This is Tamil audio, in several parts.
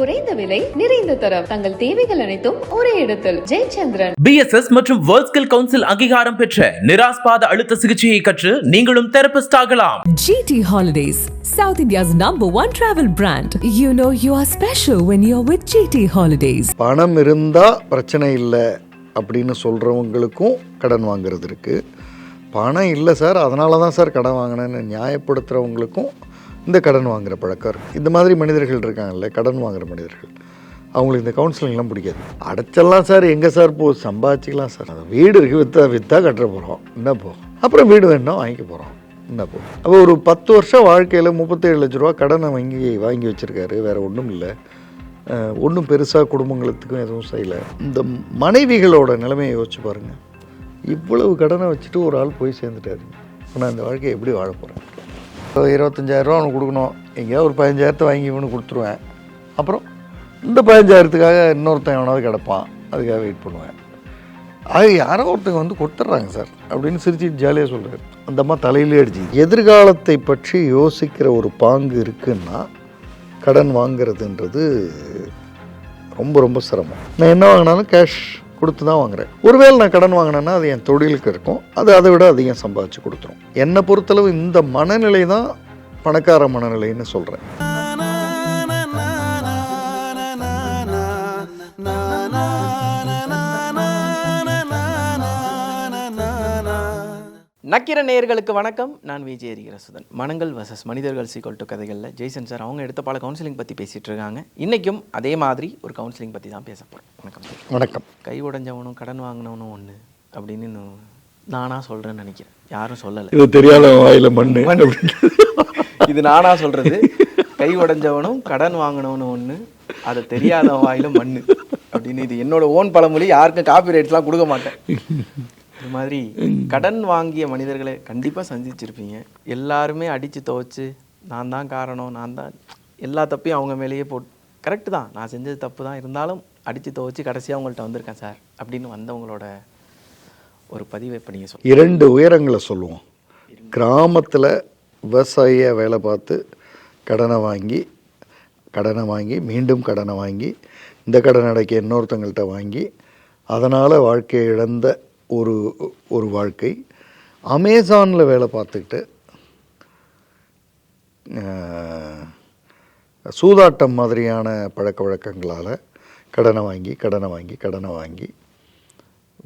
குறைந்த விலை நிறைந்த தரம். தங்கள் தேவைகள் அனைத்தும் ஒரே இடத்தில். ஜெயச்சந்திரன். பிஎஸ்எஸ் மற்றும் வேர்ல்ட் ஸ்கில் கவுன்சில் அங்கீகாரம் பெற்ற நிராஸ்பாத அழுத்த சிகிச்சையை கற்று நீங்களும் தெரபிஸ்ட் ஆகலாம். GT Holidays, South India's number one travel brand. You know you are special when you're with GT Holidays. பணம் இருந்தால் பிரச்சனை இல்லை அப்படின்னு சொல்கிறவங்களுக்கும் கடன் வாங்குறது இருக்குது பணம் இல்லை சார் அதனால தான் சார் கடன் வாங்கினேன்னு நியாயப்படுத்துகிறவங்களுக்கும் இந்த கடன் வாங்குகிற பழக்கம் இருக்குது இந்த மாதிரி மனிதர்கள் இருக்காங்கல்ல கடன் வாங்குகிற மனிதர்கள். அவங்களுக்கு இந்த கவுன்சிலிங்லாம் பிடிக்காது. அடைச்சலாம் சார் எங்கே சார்? போ சம்பாதிச்சிக்கலாம் சார். அந்த வீடு இருக்குது விற்றா விற்றா கட்டுற போகிறோம் என்ன போ? அப்புறம் வீடு வேணும் வாங்கிக்க போகிறோம் என்ன போ? அப்போ ஒரு பத்து வருஷம் வாழ்க்கையில் முப்பத்தேழு லட்ச ரூபா கடனை வாங்கி வாங்கி வச்சுருக்காரு. வேறு ஒன்றும் இல்லை. ஒன்றும் பெருசாக குடும்பங்களுக்கும் எதுவும் செய்யலை. இந்த மனைவிகளோட நிலைமையை யோசிச்சு பாருங்கள் இவ்வளவு கடனை வச்சுட்டு ஒரு ஆள் போய் சேர்ந்துட்டாரு. இப்போ நான் இந்த வாழ்க்கையை எப்படி வாழ போகிறேன் இருபத்தஞ்சாயிரரூவா அவனுக்கு கொடுக்கணும். எங்கேயாவது ஒரு பதினஞ்சாயிரத்தை வாங்கி இவனுக்கு கொடுத்துருவேன். அப்புறம் இந்த பதினஞ்சாயிரத்துக்காக இன்னொருத்தன் எவனாவது கிடப்பான். அதுக்காக வெயிட் பண்ணுவேன். அது யாரோ ஒருத்தங்க வந்து கொடுத்துட்றாங்க சார் அப்படின்னு சிரிச்சுட்டு ஜாலியாக சொல்கிறார் அந்த அம்மா தலையிலே அடிச்சு எதிர்காலத்தை பற்றி யோசிக்கிற ஒரு பாங்கு இருக்குன்னா கடன் வாங்குறதுன்றது ரொம்ப ரொம்ப சிரமம். நான் என்ன வாங்கினாலும் கேஷ் கொடுத்து தான் வாங்குறேன். ஒருவேளை நான் கடன் வாங்கினேன்னா அது என் தொழிலுக்கு இருக்கும். அது அதை விட அதிகம் சம்பாதிச்சு கொடுத்துரும். என்னை பொறுத்தளவு இந்த மனநிலை தான் பணக்கார மனநிலைன்னு சொல்கிறேன் நக்கிர நேயர்களுக்கு வணக்கம். நான் விஜய் ஹரிகரசுதன் மனங்கள் வசஸ் மனிதர்கள் சீக்வல் டு கதைகளில் ஜெய்சன் சார் அவங்க எடுத்த பல கவுன்சிலிங் பற்றி பேசிகிட்டு இருக்காங்க. இன்றைக்கும் அதே மாதிரி ஒரு கவுன்சிலிங் பற்றி தான் பேச போகிறோம் வணக்கம் வணக்கம். கை உடைஞ்சவனும் கடன் வாங்கினவனும் ஒன்று அப்படின்னு நானாக சொல்கிறேன்னு நினைக்கிறேன். யாரும் சொல்லலை. இது தெரியாத வாயில மண்ணு. இது நானாக சொல்கிறது கை உடைஞ்சவனும் கடன் வாங்கினவனும் ஒன்று அது தெரியாத வாயில மண்ணு அப்படின்னு இது என்னோட ஓன் பழமொழி. யாருக்கும் காப்பி ரைட்ஸ்லாம் கொடுக்க மாட்டேன். இது மாதிரி கடன் வாங்கிய மனிதர்களை கண்டிப்பாக சந்திச்சிருப்பீங்க. எல்லாருமே அடித்து துவைச்சு நான் தான் காரணம் நான் தான் எல்லா தப்பையும் அவங்க மேலேயே போட் கரெக்டு தான். நான் செஞ்சது தப்பு தான். இருந்தாலும் அடித்து துவைச்சு கடைசியாக உங்கள்கிட்ட வந்திருக்கேன் சார் அப்படின்னு வந்தவங்களோட ஒரு பதிவை இப்போ நீங்கள் சொல்லுங்கள் இரண்டு உயரங்களை சொல்லுவோம். கிராமத்தில் விவசாயியாக வேலை பார்த்து கடனை வாங்கி கடனை வாங்கி மீண்டும் கடனை வாங்கி இந்த கடன் அடைக்க இன்னொருத்தங்கள்ட்ட வாங்கி அதனால் வாழ்க்கையை இழந்த ஒரு ஒரு வாழ்க்கை. அமேசானில் வேலை பார்த்துக்கிட்டு சூதாட்டம் மாதிரியான பழக்க வழக்கங்களால் கடனை வாங்கி கடனை வாங்கி கடனை வாங்கி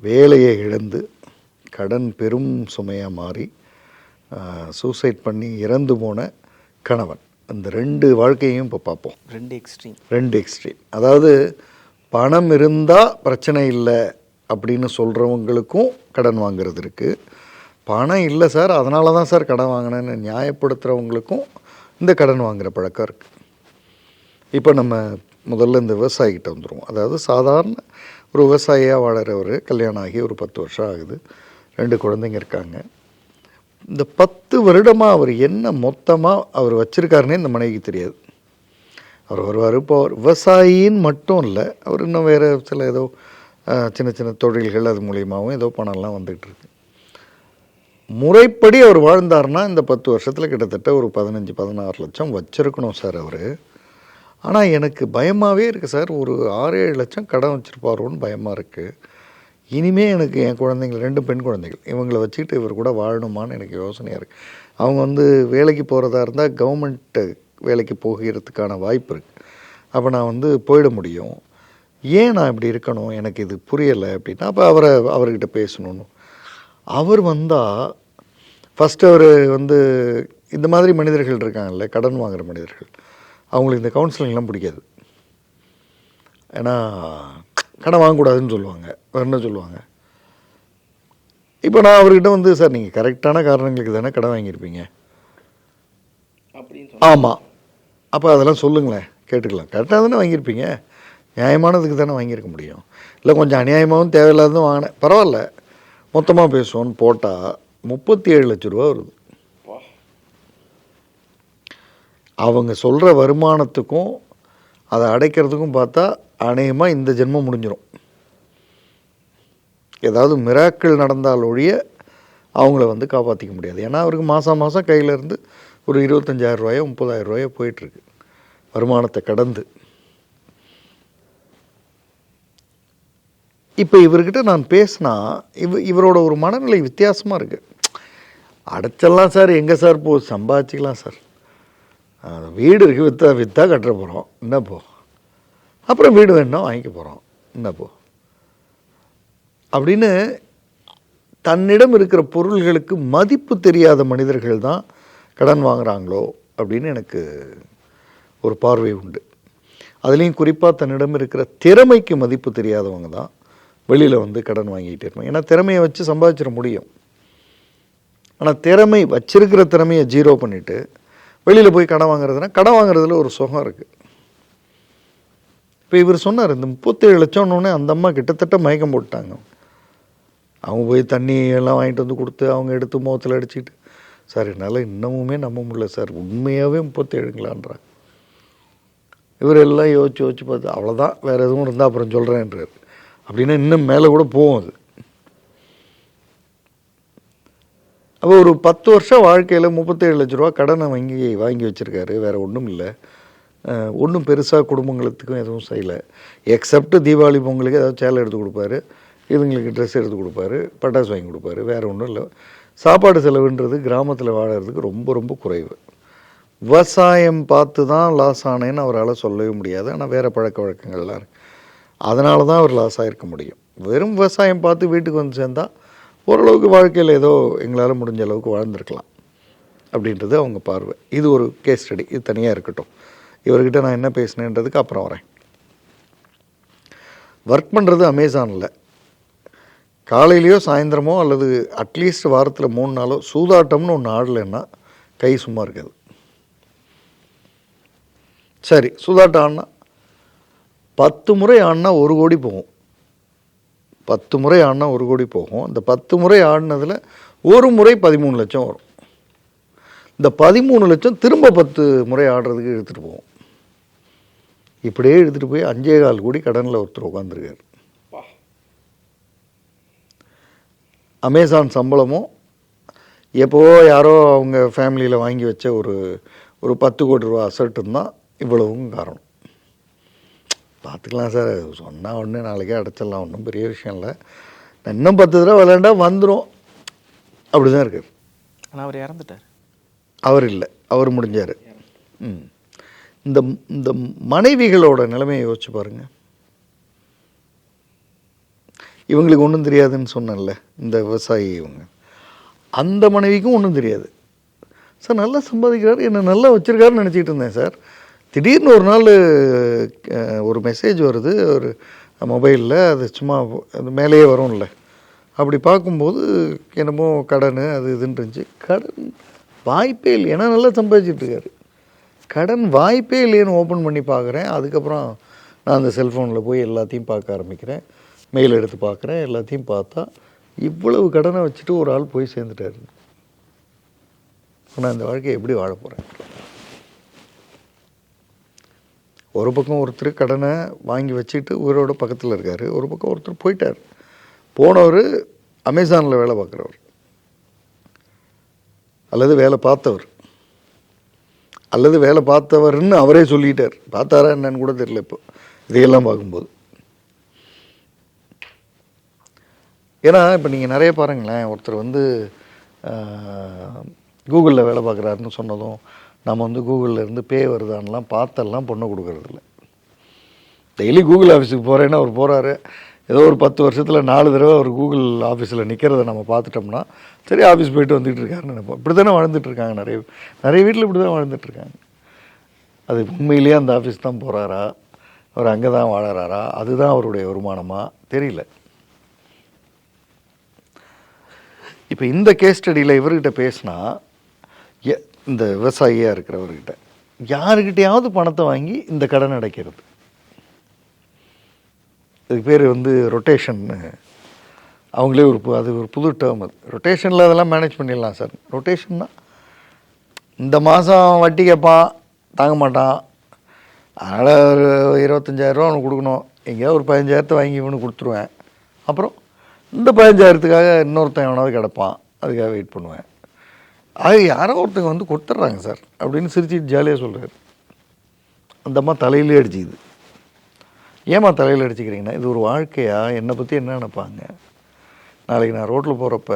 வேலையை இழந்து கடன் பெரும் சுமையாக மாறி சூசைட் பண்ணி இறந்து போன கணவன். இந்த ரெண்டு வாழ்க்கையும் இப்போ பார்ப்போம். ரெண்டு எக்ஸ்ட்ரீம் ரெண்டு எக்ஸ்ட்ரீம் அதாவது பணம் இருந்தால் பிரச்சனை இல்லை. அப்படின்னு சொல்கிறவங்களுக்கும் கடன் வாங்கிறது இருக்குது பணம் இல்லை சார் அதனால தான் சார் கடன் வாங்கினேன்னு நியாயப்படுத்துகிறவங்களுக்கும் இந்த கடன் வாங்குகிற பழக்கம் இருக்குது இப்போ நம்ம முதல்ல இந்த விவசாயிகிட்ட வந்துடுவோம் அதாவது சாதாரண ஒரு விவசாயியாக வாழறவர் கல்யாணம் ஆகி ஒரு பத்து வருஷம் ஆகுது. ரெண்டு குழந்தைங்க இருக்காங்க. இந்த பத்து வருடமாக அவர் என்ன மொத்தமாக அவர் வச்சுருக்காருனே இந்த மனைவிக்கு தெரியாது. அவர் வருவார் இப்போ அவர் விவசாயின்னு மட்டும் இல்லை அவர் இன்னும் வேறு சில ஏதோ சின்ன சின்ன தொழில்கள் அது மூலியமாகவும் ஏதோ பணம்லாம் வந்துகிட்டு இருக்கு முறைப்படி அவர் வாழ்ந்தார்னா இந்த பத்து வருஷத்தில் கிட்டத்தட்ட ஒரு பதினஞ்சு பதினாறு லட்சம் வச்சுருக்கணும் சார் அவர். ஆனால் எனக்கு பயமாகவே இருக்குது சார். ஒரு ஆறு ஏழு லட்சம் கடன் வச்சுருப்பாரோன்னு பயமாக இருக்குது இனிமேல் எனக்கு என் குழந்தைங்க ரெண்டு பெண் குழந்தைகள் இவங்களை வச்சுக்கிட்டு இவர் கூட வாழணுமான்னு எனக்கு யோசனையாக இருக்குது அவங்க வந்து வேலைக்கு போகிறதா இருந்தால் கவர்மெண்ட்டு வேலைக்கு போகிறதுக்கான வாய்ப்பு இருக்குது அப்போ நான் வந்து போயிட முடியும். ஏன் நான் இப்படி இருக்கணும்? எனக்கு இது புரியலை அப்படின்னா அப்போ அவரை அவர்கிட்ட பேசணும்னு. அவர் வந்தால் ஃபஸ்ட்டு அவர் வந்து இந்த மாதிரி மனிதர்கள் இருக்காங்கல்ல கடன் வாங்குற மனிதர்கள். அவங்களுக்கு இந்த கவுன்சிலிங்லாம் பிடிக்காது. ஏன்னா கடன் வாங்கக்கூடாதுன்னு சொல்லுவாங்க. என்ன சொல்லுவாங்க? இப்போ நான் அவர்கிட்ட வந்து சார் நீங்கள் கரெக்டான காரணங்களுக்கு தானே கடன் வாங்கியிருப்பீங்க? ஆமாம் அப்போ அதெல்லாம் சொல்லுங்களேன். கேட்டுக்கலாம். கரெக்டாக தானே வாங்கியிருப்பீங்க? நியாயமானதுக்கு தானே வாங்கியிருக்க முடியும். இல்லை கொஞ்சம் அநியாயமாகவும் தேவையில்லாததும் வாங்கினேன். பரவாயில்ல. மொத்தமாக பேசுவோன்னு போட்டால் முப்பத்தி ஏழு லட்ச ரூபா வருது. அவங்க சொல்கிற வருமானத்துக்கும் அதை அடைக்கிறதுக்கும் பார்த்தா அநேகமாக இந்த ஜென்மம் முடிஞ்சிடும் ஏதாவது மிராக்கள் நடந்தால் ஒழிய அவங்கள வந்து காப்பாற்றிக்க முடியாது. ஏன்னா அவருக்கு மாதம் மாதம் கையிலேருந்து ஒரு இருபத்தஞ்சாயிரம் ரூபாயோ முப்பதாயிரம் ரூபாயோ போயிட்டுருக்கு வருமானத்தை கடந்து. இப்போ இவர்கிட்ட நான் பேசினா இவ இவரோட ஒரு மனநிலை வித்தியாசமாக இருக்குது அடைச்சலாம் சார் எங்கே சார்? போ சம்பாதிச்சிக்கலாம் சார். வீடு இருக்குது விற்றா விற்றா கட்டுற போகிறோம் என்ன போ? அப்புறம் வீடு வேணும்னா வாங்கிக்க போகிறோம் என்ன போ? அப்படின்னு தன்னிடம் இருக்கிற பொருள்களுக்கு மதிப்பு தெரியாத மனிதர்கள் தான் கடன் வாங்குகிறாங்களோ அப்படின்னு எனக்கு ஒரு பார்வை உண்டு. அதுலேயும் குறிப்பாக தன்னிடம் இருக்கிற திறமைக்கு மதிப்பு தெரியாதவங்க தான் வெளியில் வந்து கடன் வாங்கிக்கிட்டே இருப்பாங்க ஏன்னா திறமையை வச்சு சம்பாதிச்சிட முடியும். ஆனால் திறமை வச்சிருக்கிற திறமையை ஜீரோ பண்ணிவிட்டு வெளியில் போய் கடன் வாங்குறதுனா கடன் வாங்குறதுல ஒரு சுகம் இருக்குது இப்போ இவர் சொன்னார் இந்த முப்பத்தேழு லட்சம்னு அந்த அம்மா கிட்டத்தட்ட மயக்கம் போட்டாங்க அவங்க போய் தண்ணி எல்லாம் வாங்கிட்டு வந்து கொடுத்து அவங்க எடுத்து முகத்தில் அடிச்சுட்டு சார் என்னால் இன்னமுமே நம்ப முடியல சார். உண்மையாகவே முப்பத்தேழுங்களான்றாங்க. இவர் எல்லாம் யோசிச்சு யோசிச்சு பார்த்து அவ்வளோதான் வேறு எதுவும் இருந்தால் அப்புறம் சொல்கிறேன்றார் அப்படின்னா இன்னும் மேலே கூட போகும் அது. அப்போ ஒரு பத்து வருஷம் வாழ்க்கையில் முப்பத்தேழு லட்ச ரூபா கடனை வாங்கி வாங்கி வச்சுருக்காரு வேறு ஒன்றும் இல்லை. ஒன்றும் பெருசாக குடும்பங்களுக்கும் எதுவும் செய்யலை. எக்ஸப்ட் தீபாவளி பொங்கலுக்கு ஏதாவது சேலை எடுத்து கொடுப்பாரு இதுங்களுக்கு ட்ரெஸ் எடுத்து கொடுப்பாரு பட்டாசு வாங்கி கொடுப்பாரு வேறு ஒன்றும் இல்லை. சாப்பாடு செலவுன்றது கிராமத்தில் வாழறதுக்கு ரொம்ப ரொம்ப குறைவு. விவசாயம் பார்த்து தான் லாஸ் ஆனேன்னு அவரால் சொல்லவே முடியாது. ஆனால் வேறு பழக்க வழக்கங்கள்லாம் இருக்குது அதனால தான் அவர் லாஸ் ஆகிருக்க முடியும். வெறும் விவசாயம் பார்த்து வீட்டுக்கு வந்து சேர்ந்தால் ஓரளவுக்கு வாழ்க்கையில் ஏதோ எங்களால் முடிஞ்ச அளவுக்கு வாழ்ந்துருக்கலாம் அப்படின்றது அவங்க பார்வை. இது ஒரு கேஸ் ஸ்டடி இது தனியாக இருக்கட்டும். இவர்கிட்ட நான் என்ன பேசினேன்றதுக்கு அப்புறம் வரேன். ஒர்க் பண்ணுறது அமேசானில் காலையிலையோ சாயந்தரமோ அல்லது அட்லீஸ்ட் வாரத்தில் மூணு நாளோ சூதாட்டம்னு ஒன்று ஆடலைன்னா கை சும்மா இருக்காது. சரி சூதாட்டம் ஆடினா பத்து முறை ஆடினா ஒரு கோடி போகும். பத்து முறை ஆடினா ஒரு கோடி போகும். இந்த பத்து முறை ஆடினதில் ஒரு முறை பதிமூணு லட்சம் வரும். இந்த பதிமூணு லட்சம் திரும்ப பத்து முறை ஆடுறதுக்கு எடுத்துகிட்டு போகும். இப்படியே எடுத்துகிட்டு போய் அஞ்சே கால் கோடி கடனில் ஒருத்தர் உட்காந்துருக்காரு அமேசான் சம்பளமும் எப்போவோ யாரோ அவங்க ஃபேமிலியில் வாங்கி வச்ச ஒரு ஒரு பத்து கோடி ரூபா அசட்டும் தான் இவ்வளவும் காரணம். பார்த்துக்கலாம் சார். சொன்னால் ஒன்று நாளைக்கே அடைச்சிடலாம். ஒன்றும் பெரிய விஷயம் இல்லை. இன்னும் பத்து தடவை விளையாண்டா வந்துடும் அப்படி தான் இருக்கார் ஆனால் அவர் இறந்துட்டார். அவர் இல்லை. அவர் முடிஞ்சார். ம். இந்த இந்த மனைவிகளோட நிலைமையை யோசிச்சு பாருங்க. இவங்களுக்கு ஒன்றும் தெரியாதுன்னு சொன்னேன்ல இந்த விவசாயி இவங்க. அந்த மனைவிக்கும் ஒன்றும் தெரியாது. சார் நல்லா சம்பாதிக்கிறார். என்னை நல்லா வச்சுருக்காருன்னு நினச்சிக்கிட்டு இருந்தேன் சார். திடீர்னு ஒரு நாள் ஒரு மெசேஜ் வருது ஒரு மொபைலில் அது சும்மா அது மேலேயே வரும்ல. அப்படி பார்க்கும்போது என்னமோ கடன் அது இதுன்னு இருந்துச்சு. கடன் வாய்ப்பே இல்லை ஏன்னா நல்லா சம்பாதிச்சிட்ருக்காரு கடன் வாய்ப்பே இல்லைன்னு ஓப்பன் பண்ணி பார்க்குறேன். அதுக்கப்புறம் நான் அந்த செல்ஃபோனில் போய் எல்லாத்தையும் பார்க்க ஆரம்பிக்கிறேன். மெயில் எடுத்து பார்க்குறேன். எல்லாத்தையும் பார்த்தா இவ்வளவு கடனை வச்சுட்டு ஒரு ஆள் போய் சேர்ந்துட்டாரு. நான் இந்த வாழ்க்கையை எப்படி வாழ போகிறேன் ஒரு பக்கம் ஒருத்தர் கடனை வாங்கி வச்சுட்டு உயிரோட பக்கத்தில் இருக்கார். ஒரு பக்கம் ஒருத்தர் போயிட்டார். போனவர் அமேசானில் வேலை பார்க்குறவர். அல்லது வேலை பார்த்தவர். அல்லது வேலை பார்த்தவர்னு அவரே சொல்லிட்டார். பார்த்தாரா என்னன்னு கூட தெரியல இப்போ. இதையெல்லாம் பார்க்கும்போது. ஏன்னா இப்போ நீங்கள் நிறைய பாருங்களேன் ஒருத்தர் வந்து கூகுளில் வேலை பார்க்குறாருன்னு சொன்னதும் நம்ம வந்து கூகுளில் இருந்து பே வருதான்லாம் பார்த்தெல்லாம் பொண்ணை கொடுக்குறதில்ல. டெய்லி கூகுள் ஆஃபீஸுக்கு போகிறேன்னு அவர் போகிறாரு ஏதோ ஒரு பத்து வருஷத்தில் நாலு தடவை அவர் கூகுள் ஆஃபீஸில் நிற்கிறத நம்ம பார்த்துட்டோம்னா சரி ஆஃபீஸ் போயிட்டு வந்துட்டு இருக்காருன்னு நினைப்போம். இப்படி தானே வாழ்ந்துட்டுருக்காங்க நிறைய நிறைய வீட்டில் இப்படி தான் வாழ்ந்துட்டுருக்காங்க அது உண்மையிலேயே அந்த ஆஃபீஸ் தான் போகிறாரா அவர் அங்கே தான் வாழறாரா? அதுதான் அவருடைய வருமானமா? தெரியல. இப்போ இந்த கேஸ் ஸ்டடியில் இவர்கிட்ட பேசினா இந்த விவசாயியாக இருக்கிறவர்கிட்ட யாருக்கிட்டையாவது பணத்தை வாங்கி இந்த கடன் அடைக்கிறது. இதுக்கு பேர் வந்து ரொட்டேஷன்னு அவங்களே ஒரு அது ஒரு புது டேர்ம் அது. ரொட்டேஷனில் அதெல்லாம் மேனேஜ் பண்ணிடலாம் சார். ரொட்டேஷன்னா இந்த மாதம் வட்டி கேட்பான் தாங்க மாட்டான். அதனால் ஒரு இருபத்தஞ்சாயிரரூவா அவனுக்கு கொடுக்கணும். எங்கேயாவது ஒரு பதினஞ்சாயிரத்தை வாங்கி இவனுக்கு கொடுத்துருவேன். அப்புறம் இந்த பதினஞ்சாயிரத்துக்காக இன்னொருத்தன் எவனாவது கிடப்பான். அதுக்காக வெயிட் பண்ணுவேன். அது யாரோ ஒருத்தங்க வந்து கொடுத்துட்றாங்க சார் அப்படின்னு சிரிச்சிட்டு ஜாலியாக சொல்கிறாரு அந்த அம்மா தலையிலே அடிச்சுக்குது. ஏமா தலையில் அடிச்சுக்கிறீங்கன்னா இது ஒரு வாழ்க்கையா? என்னை பற்றி என்ன நினைப்பாங்க? நாளைக்கு நான் ரோட்டில் போகிறப்ப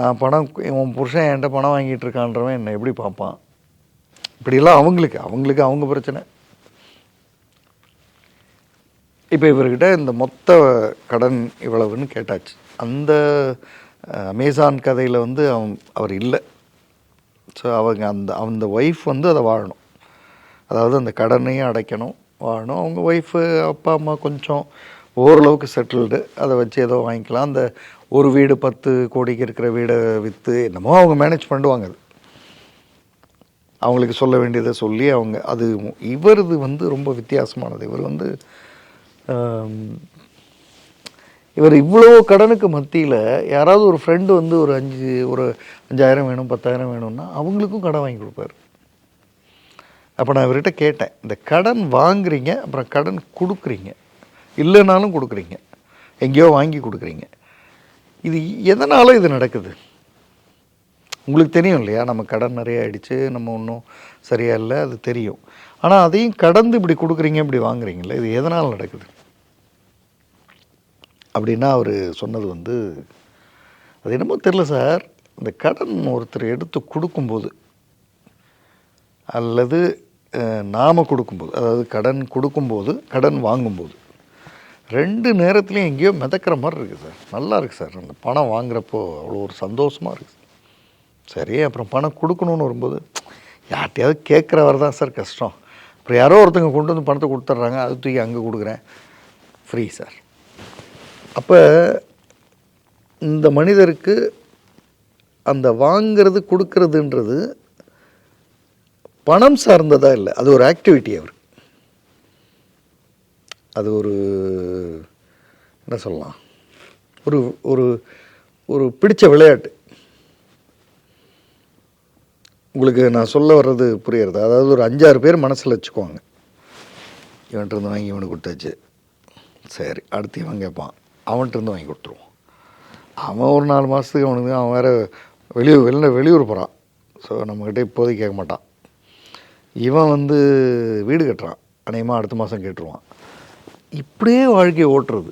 நான் பணம் உன் புருஷன் என்கிட்ட பணம் வாங்கிட்டு இருக்கான்றவன் என்னை எப்படி பார்ப்பான்? இப்படிலாம் அவங்களுக்கு அவங்களுக்கு அவங்க பிரச்சனை. இப்போ இவர்கிட்ட இந்த மொத்த கடன் இவ்வளவுன்னு கேட்டாச்சு. அந்த அமேசான் கதையில் வந்து அவன் அவர் இல்லை. ஸோ அவங்க அந்த அந்த ஒய்ஃப் வந்து அதை வாழணும். அதாவது அந்த கடனையும் அடைக்கணும் வாழணும். அவங்க ஒய்ஃபு அப்பா அம்மா கொஞ்சம் ஓரளவுக்கு செட்டில்டு அதை வச்சு ஏதோ வாங்கிக்கலாம். அந்த ஒரு வீடு பத்து கோடிக்கு இருக்கிற வீடை விற்று என்னமோ அவங்க மேனேஜ் பண்ணுவாங்க அது. அவங்களுக்கு சொல்ல வேண்டியதை சொல்லி அவங்க அது இவரது வந்து ரொம்ப வித்தியாசமானது. இவர் வந்து இவர் இவ்வளோ கடனுக்கு மத்தியில் யாராவது ஒரு ஃப்ரெண்டு வந்து ஒரு அஞ்சு ஒரு அஞ்சாயிரம் வேணும் பத்தாயிரம் வேணும்னா அவங்களுக்கும் கடன் வாங்கி கொடுப்பாரு. அப்போ நான் இவர்கிட்ட கேட்டேன் இந்த கடன் வாங்குறீங்க அப்புறம் கடன் கொடுக்குறீங்க இல்லைனாலும் கொடுக்குறீங்க எங்கேயோ வாங்கி கொடுக்குறீங்க. இது எதனால் இது நடக்குது? உங்களுக்கு தெரியும் இல்லையா நம்ம கடன் நிறைய ஆயிடுச்சு நம்ம ஒன்றும் சரியாக இல்லை அது தெரியும். ஆனால் அதையும் கடந்து இப்படி கொடுக்குறீங்க இப்படி வாங்குறீங்களே இது எதனால் நடக்குது? அப்படின்னா அவர் சொன்னது வந்து அது என்னமோ தெரில சார். இந்த கடன் ஒருத்தர் எடுத்து கொடுக்கும்போது அல்லது நாம் கொடுக்கும்போது அதாவது கடன் கொடுக்கும்போது கடன் வாங்கும்போது ரெண்டு நேரத்துலையும் எங்கேயோ மிதக்கிற மாதிரி இருக்குது சார். நல்லா இருக்குது சார். அந்த பணம் வாங்குறப்போ அவ்வளோ ஒரு சந்தோஷமாக இருக்குது சரி. அப்புறம் பணம் கொடுக்கணும்னு வரும்போது யார்கிட்டையாவது கேட்குறவர் தான் சார் கஷ்டம். அப்புறம் யாரோ ஒருத்தங்க கொண்டு வந்து பணத்தை கொடுத்துட்றாங்க அது தூக்கி அங்கே கொடுக்குறேன். Free sir. அப்போ இந்த மனிதருக்கு அந்த வாங்கிறது கொடுக்கறதுன்றது பணம் சார்ந்ததாக இல்லை. அது ஒரு ஆக்டிவிட்டி அவர். அது ஒரு என்ன சொல்லலாம்? ஒரு ஒரு ஒரு பிடித்த விளையாட்டு. உங்களுக்கு நான் சொல்ல வர்றது புரியுறது? அதாவது ஒரு அஞ்சாறு பேர் மனசில் வச்சுக்குவாங்க. இவன்கிட்ட இருந்து வாங்கி இவனுக்கு கொடுத்தாச்சு. சரி அடுத்து இவன் கேட்பான். அவன்கிட்ட இருந்து வாங்கி கொடுத்துருவோம். அவன் ஒரு நாலு மாதத்துக்கு அவனுக்கு அவன் வேறு வெளியூர் வெளில வெளியூர் போகிறான் ஸோ நம்மக்கிட்ட இப்போதைக்கு கேட்க மாட்டான். இவன் வந்து வீடு கட்டுறான். அநேகமாக அடுத்த மாதம் கேட்டுருவான். இப்படியே வாழ்க்கையை ஓட்டுறது.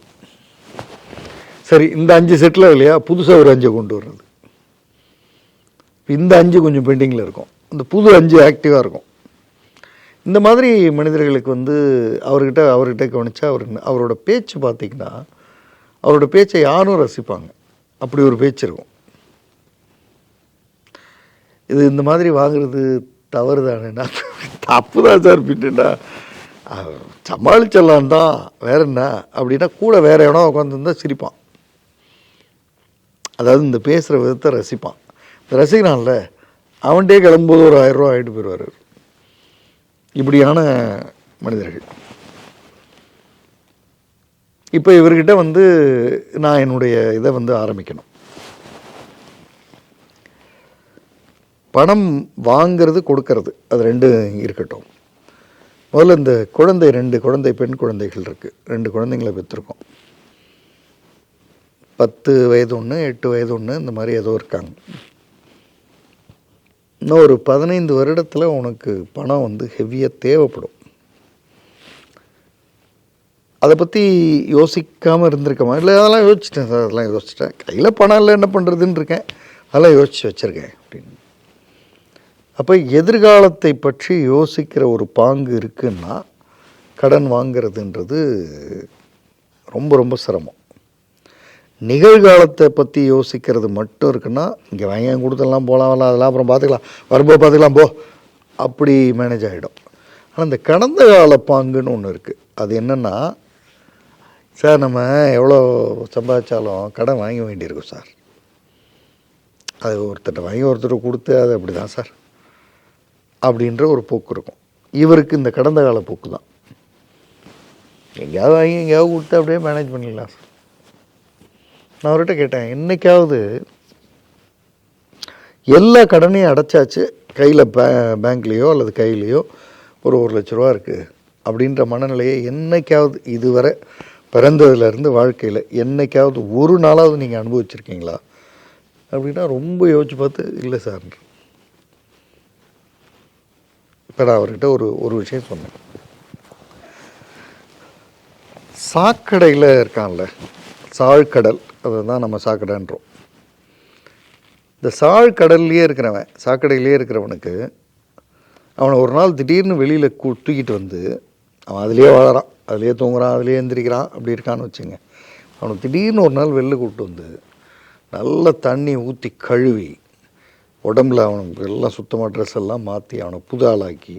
சரி இந்த அஞ்சு செட்டில் இல்லையா? புதுசாக ஒரு அஞ்சை கொண்டு வர்றது. இந்த அஞ்சு கொஞ்சம் பெண்டிங்கில் இருக்கும். இந்த புது அஞ்சு ஆக்டிவாக இருக்கும். இந்த மாதிரி மனிதர்களுக்கு வந்து அவர்கிட்ட அவர்கிட்ட கவனித்தா அவர் அவரோட பேச்சு பார்த்தீங்கன்னா அவரோட பேச்சை யாரும் ரசிப்பாங்க. அப்படி ஒரு பேச்சு இருக்கும். இது இந்த மாதிரி வாங்குறது தவறு தானேண்ணா தப்பு தான் சார் பின்னுடா சமாளிச்சிடலாம் தான் வேற என்ன? அப்படின்னா கூட வேற இடம் உட்காந்துருந்தா சிரிப்பான். அதாவது இந்த பேசுகிற விதத்தை ரசிப்பான். இந்த ரசிக்கிறான்ல அவன்கிட்டே கிளம்பும்போது ஒரு ஆயிரம் ரூபா ஆகிட்டு போயிடுவார். இப்படியான மனிதர்கள். இப்போ இவர்கிட்ட வந்து நான் என்னுடைய இதை வந்து ஆரம்பிக்கணும். பணம் வாங்கிறது கொடுக்கறது. அது ரெண்டு இருக்கட்டும். முதல்ல இந்த குழந்தை ரெண்டு குழந்தை பெண் குழந்தைகள் இருக்குது ரெண்டு குழந்தைங்கள பெற்றிருக்கோம். பத்து வயது ஒன்று எட்டு வயது ஒன்று இந்த மாதிரி ஏதோ இருக்காங்க. இன்னும் ஒரு பதினைந்து வருடத்தில் உனக்கு பணம் வந்து ஹெவியாக தேவைப்படும். அதை பற்றி யோசிக்காமல் இருந்திருக்கமா? இல்லை அதெல்லாம் யோசிச்சிட்டேன் சார் அதெல்லாம் யோசிச்சிட்டேன். கையில் பணம் இல்லை என்ன பண்ணுறதுன்னு இருக்கேன். அதெல்லாம் யோசித்து வச்சுருக்கேன். அப்படின்னு. அப்போ எதிர்காலத்தை பற்றி யோசிக்கிற ஒரு பாங்கு இருக்குன்னா கடன் வாங்கிறதுன்றது ரொம்ப ரொம்ப சிரமம். நிகழ்காலத்தை பற்றி யோசிக்கிறது மட்டும் இருக்குன்னா இங்கே வாங்க கொடுத்தெல்லாம் போகலாம் வரலாம் அதெல்லாம் அப்புறம் பார்த்துக்கலாம். வரும்போது பார்த்துக்கலாம் போ. அப்படி மேனேஜ் ஆகிடும் ஆனால் இந்த கடந்த கால பாங்குன்னு ஒன்று இருக்குது அது என்னென்னா சார் நம்ம எவ்வளோ சம்பாதிச்சாலும் கடன் வாங்க வேண்டியிருக்கும் சார். அது ஒருத்தர்கிட்ட வாங்கி ஒருத்தர் கொடுத்து அது அப்படி தான் சார். அப்படின்ற ஒரு போக்கு இருக்கும். இவருக்கு இந்த கடந்த கால போக்கு தான். எங்கேயாவது வாங்கி எங்கேயாவது கொடுத்து அப்படியே மேனேஜ் பண்ணிடலாம் சார். நான் அவர்கிட்ட கேட்டேன் என்னைக்காவது எல்லா கடனையும் அடைச்சாச்சு? கையில் பே பேங்க்லேயோ அல்லது கையிலையோ? ஒரு ஒரு லட்ச ரூபா இருக்குது அப்படின்ற மனநிலையை என்னைக்காவது இதுவரை பிறந்ததுலேருந்து வாழ்க்கையில் என்னைக்காவது ஒரு நாளாவது நீங்கள் அனுபவிச்சிருக்கீங்களா? அப்படின்னா ரொம்ப யோசிச்சு பார்த்து இல்லை சார் இப்போ நான் அவர்கிட்ட ஒரு ஒரு விஷயம் சொன்னேன். சாக்கடையில் இருக்கான்ல சாழ்கடல். அதை தான் நம்ம சாக்கடைன்றோம். இந்த சாழ்கடல்லையே இருக்கிறவன் சாக்கடையிலேயே இருக்கிறவனுக்கு அவனை ஒரு நாள் திடீர்னு வெளியில் கூ தூக்கிட்டு வந்து அவன் அதுலேயே வாழறான். அதுலேயே தூங்குறான் அதுலேயே எந்திரிக்கிறான் அப்படி இருக்கான்னு வச்சுங்க. அவனுக்கு திடீர்னு ஒரு நாள் வெளில கூப்பிட்டு வந்து நல்ல தண்ணி ஊற்றி கழுவி உடம்புல அவனுக்கு எல்லாம் சுத்தமாக ட்ரெஸ் எல்லாம் மாற்றி அவனை புது ஆளாக்கி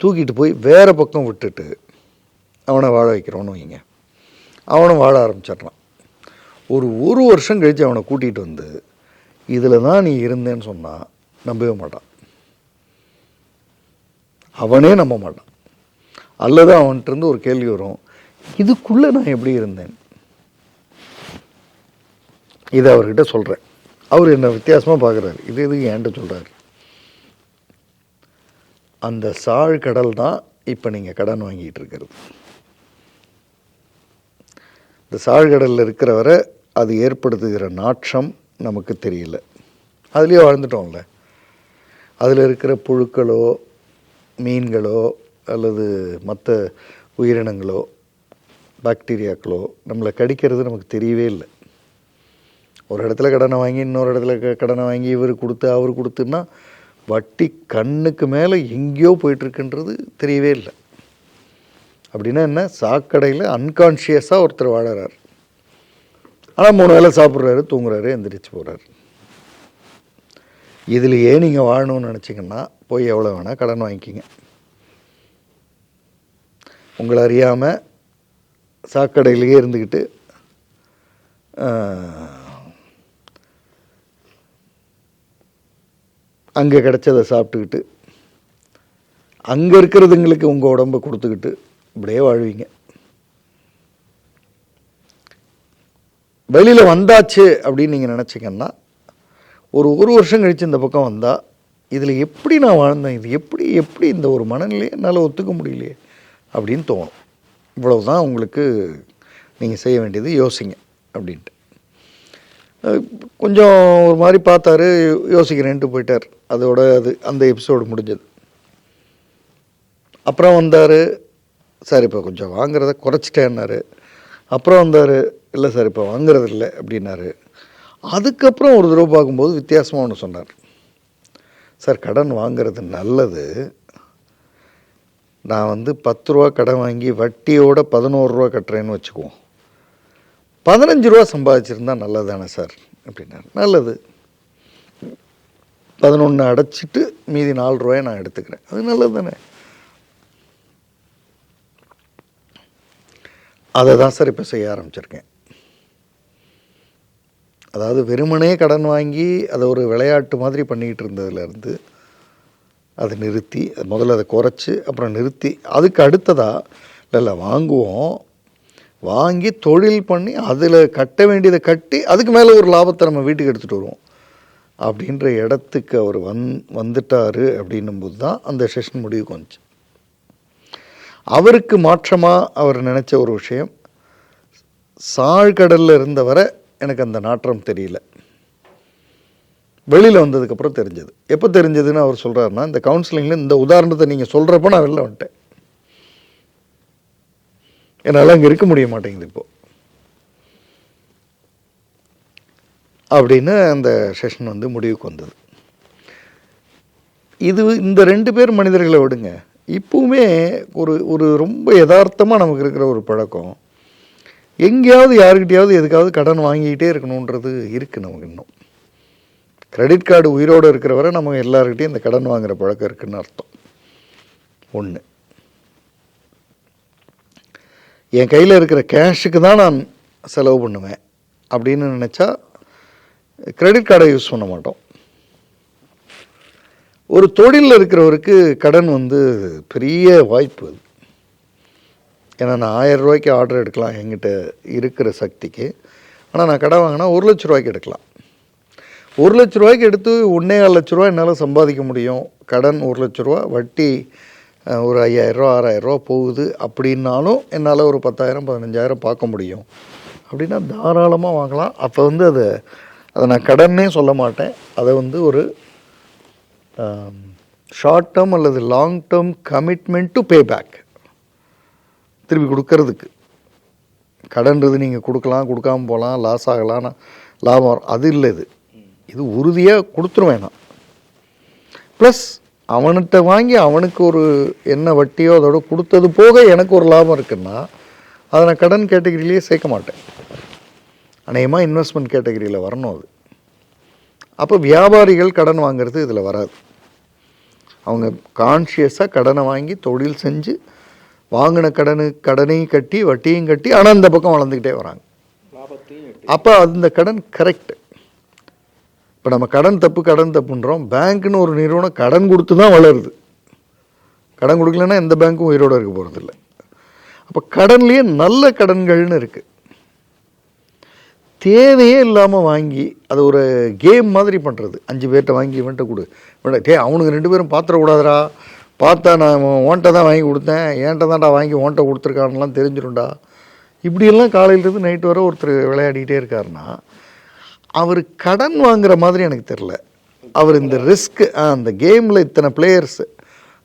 தூக்கிட்டு போய் வேறு பக்கம் விட்டுட்டு அவனை வாழ வைக்கிறோன்னு வைங்க. அவனும் வாழ ஆரம்பிச்சிடுறான். ஒரு ஒரு வருஷம் கழித்து அவனை கூட்டிகிட்டு வந்து இதில் தான் நீ இருந்தேன்னு சொன்னால் நம்பவே மாட்டான். அவனே நம்ப மாட்டான். அல்லது அவன்கிட்ட இருந்து ஒரு கேள்வி வரும் இதுக்குள்ளே நான் எப்படி இருந்தேன்? இதை அவர்கிட்ட சொல்கிறேன் அவர் என்னை வித்தியாசமாக பார்க்குறாரு இது எதுக்கு என்கிட்ட சொல்கிறாரு அந்த சாழ் கடல் தான் இப்போ நீங்கள் கடன் வாங்கிட்டு இருக்கிறது. இந்த சாழ்கடலில் இருக்கிறவரை அது ஏற்படுத்துகிற நாற்றம் நமக்கு தெரியல. அதுலேயே வாழ்ந்துட்டோம்ல. அதில் இருக்கிற புழுக்களோ மீன்களோ அல்லது மற்ற உயிரினங்களோ பாக்டீரியாக்களோ நம்மளை கடிக்கிறது நமக்கு தெரியவே இல்லை. ஒரு இடத்துல கடனை வாங்கி இன்னொரு இடத்துல க- கடனை வாங்கி இவர் கொடுத்து அவர் கொடுத்துன்னா வட்டி கண்ணுக்கு மேலே எங்கேயோ போயிட்டுருக்குன்றது தெரியவே இல்லை. அப்படின்னா என்ன? சாக்கடையில் அன்கான்ஷியஸாக ஒருத்தர் வாழறார். ஆனால் மூணு வேளை சாப்பிட்றாரு தூங்குறாரு எந்திரிச்சு போகிறாரு ஏன் நீங்கள் வாழணும்னு நினச்சிங்கன்னா போய் எவ்வளோ வேணால் கடன் வாங்கிக்கிங்க. உங்களை அறியாமல் சாக்கடையிலேயே இருந்துக்கிட்டு அங்கே கிடச்சதை சாப்பிட்டுக்கிட்டு அங்கே இருக்கிறதுங்களுக்கு உங்கள் உடம்ப கொடுத்துக்கிட்டு இப்படியே வாழ்வீங்க. வெளியில் வந்தாச்சு அப்படின்னு நீங்கள் நினச்சிங்கன்னா ஒரு ஒரு வருஷம் கழித்து இந்த பக்கம் வந்தால் இதில் எப்படி நான் வாழ்ந்தேன்? இது எப்படி எப்படி இந்த ஒரு மனநிலையை என்னால் ஒத்துக்க முடியலையே? அப்படின்னு தோணும். இவ்வளவு தான் உங்களுக்கு நீங்கள் செய்ய வேண்டியது யோசிங்க அப்படின்ட்டு. கொஞ்சம் ஒரு மாதிரி பார்த்தாரு யோசிக்கிறேன்ட்டு போயிட்டார். அதோட அது அந்த எபிசோடு முடிஞ்சது. அப்புறம் வந்தார் சார் இப்போ கொஞ்சம் வாங்குறத குறைச்சிட்டேன்னாரு. அப்புறம் வந்தார் இல்லை சார் இப்போ வாங்குறது இல்லை அப்படின்னாரு. அதுக்கப்புறம் ஒரு தடவை பார்க்கும்போது வித்தியாசமாக ஒன்று சொன்னார். சார் கடன் வாங்குறது நல்லது நான் வந்து பத்து ரூபா கடன் வாங்கி வட்டியோட பதினோருவா கட்டுறேன்னு வச்சுக்குவோம். பதினஞ்சு ரூபா சம்பாதிச்சிருந்தா நல்லது தானே சார்? அப்படின்னாரு. நல்லது. பதினொன்று அடைச்சிட்டு மீதி நாலு ரூபாயை நான் எடுத்துக்கிறேன். அது நல்லது தானே அதை தான் சார் இப்போ செய்ய ஆரம்பிச்சிருக்கேன். அதாவது வெறுமனே கடன் வாங்கி அதை ஒரு விளையாட்டு மாதிரி பண்ணிக்கிட்டு இருந்ததுலேருந்து அதை நிறுத்தி அது முதல்ல அதை குறைச்சி அப்புறம் நிறுத்தி. அதுக்கு அடுத்ததாக இல்லை இல்லை வாங்குவோம். வாங்கி தொழில் பண்ணி அதில் கட்ட வேண்டியதை கட்டி அதுக்கு மேலே ஒரு லாபத்தை நம்ம வீட்டுக்கு எடுத்துகிட்டு வருவோம். அப்படின்ற இடத்துக்கு அவர் வந் வந்துட்டார் அப்படின்னும்போது தான் அந்த செஷன் முடிவுக்கு வந்துச்சு. அவருக்கு மாற்றமாக அவர் நினச்ச ஒரு விஷயம் சாழ்கடலில் இருந்தவரை எனக்கு அந்த நாற்றம் தெரியல. வெளியில் வந்ததுக்கப்புறம் தெரிஞ்சது. எப்போ தெரிஞ்சதுன்னு அவர் சொல்கிறாருன்னா இந்த கவுன்சிலிங்கில் இந்த உதாரணத்தை நீங்கள் சொல்கிறப்ப நான் வெளில வந்துட்டேன். என்னால் அங்கே இருக்க முடிய மாட்டேங்குது இப்போது அப்படின்னு அந்த செஷன் வந்து முடிவுக்கு வந்தது. இது இந்த ரெண்டு பேர் மனிதர்களை விடுங்க. இப்போவுமே ஒரு ஒரு ரொம்ப யதார்த்தமாக நமக்கு இருக்கிற ஒரு பழக்கம். எங்கேயாவது யாருக்கிட்டையாவது எதுக்காவது கடன் வாங்கிக்கிட்டே இருக்கணுன்றது இருக்குது நமக்கு இன்னும். கிரெடிட் கார்டு உயிரோடு இருக்கிற வரை நம்ம எல்லாருக்கிட்டையும் இந்த கடன் வாங்குகிற பழக்கம் இருக்குன்னு அர்த்தம். ஒன்று என் கையில் இருக்கிற கேஷுக்கு தான் நான் செலவு பண்ணுவேன் அப்படின்னு நினச்சா கிரெடிட் கார்டை யூஸ் பண்ண மாட்டோம். ஒரு தொழிலில் இருக்கிறவருக்கு கடன் வந்து பெரிய வாய்ப்பு. அது ஏன்னா நான் ஆயிரம் ரூபாய்க்கு ஆர்டர் எடுக்கலாம் என்கிட்ட இருக்கிற சக்திக்கு. ஆனால் நான் கடை வாங்கினா ஒரு லட்ச ரூபாய்க்கு எடுக்கலாம். ஒரு லட்ச ரூபாய்க்கு எடுத்து ஒன்றே கால் லட்ச ரூபா என்னால் சம்பாதிக்க முடியும். கடன் ஒரு லட்ச ரூபா வட்டி ஒரு ஐயாயிரரூவா ஆறாயிரரூவா போகுது அப்படின்னாலும் என்னால் ஒரு பத்தாயிரம் பதினஞ்சாயிரம் பார்க்க முடியும். அப்படின்னா தாராளமாக வாங்கலாம். அப்போ வந்து அதை அதை நான் கடன்னே சொல்ல மாட்டேன். அதை வந்து ஒரு ஷார்ட் டேர்ம் அல்லது long term commitment to pay back திருப்பி கொடுக்கறதுக்கு. கடன்றது நீங்கள் கொடுக்கலாம் கொடுக்காம போகலாம் லாஸ் ஆகலாம் லாபம் அது இல்லை இது. இது உறுதியாக கொடுத்துருவேன் நான். ப்ளஸ் அவன்கிட்ட வாங்கி அவனுக்கு ஒரு என்ன வட்டியோ அதோட கொடுத்தது போக எனக்கு ஒரு லாபம் இருக்குன்னா அதை நான் கடன் கேட்டகரியிலேயே சேர்க்க மாட்டேன். அநேகமாக இன்வெஸ்ட்மெண்ட் கேட்டகரியில் வரணும் அது. அப்போ வியாபாரிகள் கடன் வாங்குறது இதில் வராது. அவங்க கான்ஷியஸாக கடனை வாங்கி தொழில் செஞ்சு வாங்கின கடனு கடனையும் கட்டி வட்டியும் கட்டி ஆனால் இந்த பக்கம் வளர்ந்துக்கிட்டே வராங்க. அப்போ அந்த கடன் கரெக்ட் இப்போ நம்ம கடன் தப்பு கடன் தப்புன்றோம். பேங்க்னு ஒரு நிறுவனம் கடன் கொடுத்து தான் வளருது. கடன் கொடுக்கலன்னா எந்த பேங்க்கும் உயிரோடு இருக்க போகிறதில்ல அப்போ கடன்லேயே நல்ல கடன்கள்னு இருக்குது தேவையே இல்லாமல் வாங்கி அது ஒரு கேம் மாதிரி பண்ணுறது அஞ்சு பேர்கிட்ட வாங்கி இவன்ட்ட கொடு. இவன்ட்ட டே அவனுக்கு ரெண்டு பேரும் பாத்திரக்கூடாதுரா பார்த்தா நான் ஓன்ட்ட தான் வாங்கி கொடுத்தேன். ஏன்ட்ட தான்டா வாங்கி ஓன்ட்ட கொடுத்துருக்கான்லாம் தெரிஞ்சிடும்டா. இப்படியெல்லாம் காலையிலேருந்து நைட் வரை ஒருத்தர் விளையாடிக்கிட்டே இருக்காருன்னா அவர் கடன் வாங்குற மாதிரி எனக்கு தெரில அவர் இந்த ரிஸ்க்கு அந்த கேமில் இத்தனை பிளேயர்ஸ்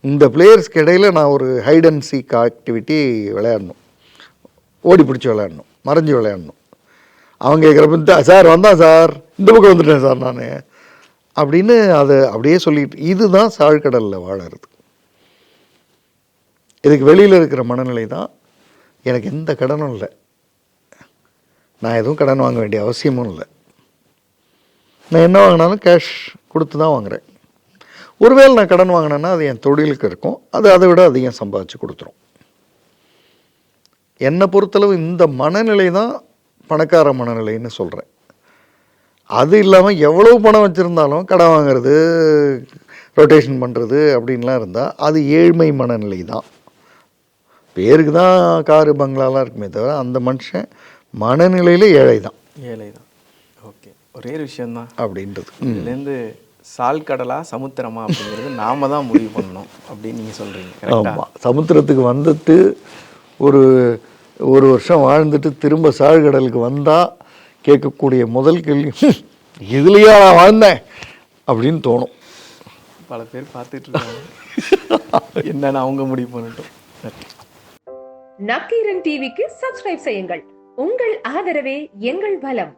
இந்த பிளேயர்ஸ்க்கு இடையில் நான் ஒரு ஹைட் அண்ட் சீக் ஆக்டிவிட்டி விளையாடணும். ஓடி பிடிச்சி விளையாடணும். மறைஞ்சு விளையாடணும். அவங்க கேட்குறப்ப சார் வந்தான் சார். இந்த பக்கம் வந்துட்டேன் சார் நான். அப்படின்னு அதை அப்படியே சொல்லிட்டு இதுதான் சாழ்கடலில் வாழறது. இதுக்கு வெளியில் இருக்கிற மனநிலை தான் எனக்கு எந்த கடனும் இல்லை. நான் எதுவும் கடன் வாங்க வேண்டிய அவசியமும் இல்லை. நான் என்ன வாங்கினாலும் கேஷ் கொடுத்து தான் வாங்குகிறேன் ஒருவேளை நான் கடன் வாங்கினேன்னா அது என் தொழிலுக்கு இருக்கும். அது அதை விட அதிகம் சம்பாதிச்சு கொடுத்துரும். என்னை பொறுத்தளவு இந்த மனநிலை தான் பணக்கார மனநிலைன்னு சொல்கிறேன் அது இல்லாமல் எவ்வளோ பணம் வச்சுருந்தாலும் கடன் வாங்குறது ரொட்டேஷன் பண்ணுறது அப்படின்லாம் இருந்தால் அது ஏழ்மை மனநிலை தான். பேருக்கு தான் காரு பங்களாலாம் இருக்குமே தவிர அந்த மனுஷன் மனநிலையில் ஏழை தான். ஏழை தான். ஒரே ஒரு விஷயம்தான். அப்படின்றது. இதுலேருந்து சால் கடலா சமுத்திரமா அப்படிங்கிறது நாம தான் முடிவு பண்ணணும் அப்படின்னு நீங்க சொல்றீங்க கரெக்டா ஆமாம் சமுத்திரத்துக்கு வந்துட்டு ஒரு ஒரு வருஷம் வாழ்ந்துட்டு திரும்ப சாழ்கடலுக்கு வந்தால் கேட்கக்கூடிய முதல் கேள்வி "ஹம், இதுலயா நான் வாழ்ந்தேன்? அப்படின்னு தோணும். பல பேர் பார்த்துட்டு இருக்காங்க. என்னன்னு அவங்க முடிவு பண்ணட்டும். நக்கீரன் டிவிக்கு சப்ஸ்கிரைப் செய்யுங்கள். உங்கள் ஆதரவே எங்கள் பலம்.